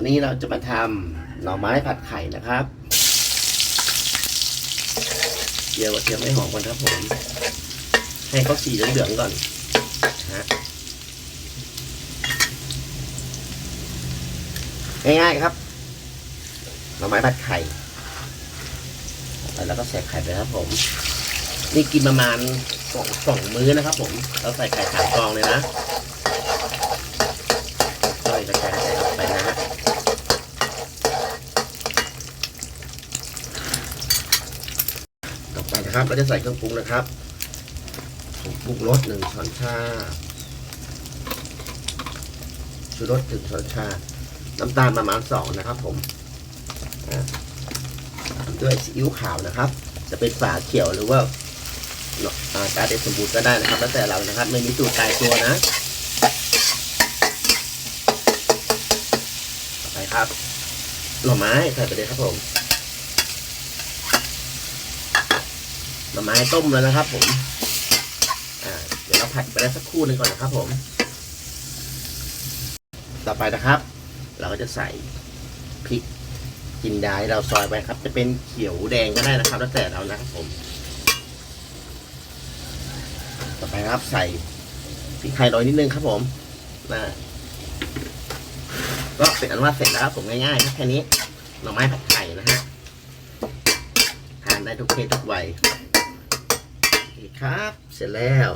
วันนี้เราจะมาทำหน่อไม้ผัดไข่นะครับเจียวเทียมให้หอมก่อนครับผม ให้เขาสีเหลืองๆก่อนนะฮะง่ายๆครับหน่อไม้ผัดไข่แล้วก็ใส่ไข่ไปครับผม นี่กินประมาณสองสองมื้อนะครับผม เราใส่ไข่สามฟองเลยนะค่อยๆกระจายใส่ออกไปนะฮะ ต่อไปนะครับเราจะใส่เครื่องปรุงนะครับผงปรุงรสหนึ่งช้อนชาชูรสหนึ่งช้อนชา น้ำตาลประมาณสองนะครับผมด้วยซีอิ๊วขาวนะครับ จะเป็นฝาเขียวหรือว่าอ่ากาเดชสมบูรณ์ก็ได้นะครับ แล้วแต่เรานะครับ ไม่มีสูตรตายตัวนะต่อไปครับหน่อไม้ใส่ไปเลยครับผม น่อไม้ต้มแล้วนะครับ ผมเดี๋ยวเราผัดไปได้สักครู่นึงก่อนนะครับ ผม ต่อไปนะครับ เราก็จะใส่พริกจินดาที่เราซอยไปครับ จะเป็นเขียวแดงก็ได้นะครับ แล้วแต่เรานะครับผม ต่อไปครับใส่พริกไทยโรยนิดนึงครับ ผมนะก็เป็นอันว่าเสร็จแล้วครับผมง่ายๆครับแค่นี้หน่อไม้ผัดไข่นะฮะทานได้ทุกเพศทุกวัย ครับ เสร็จแล้ว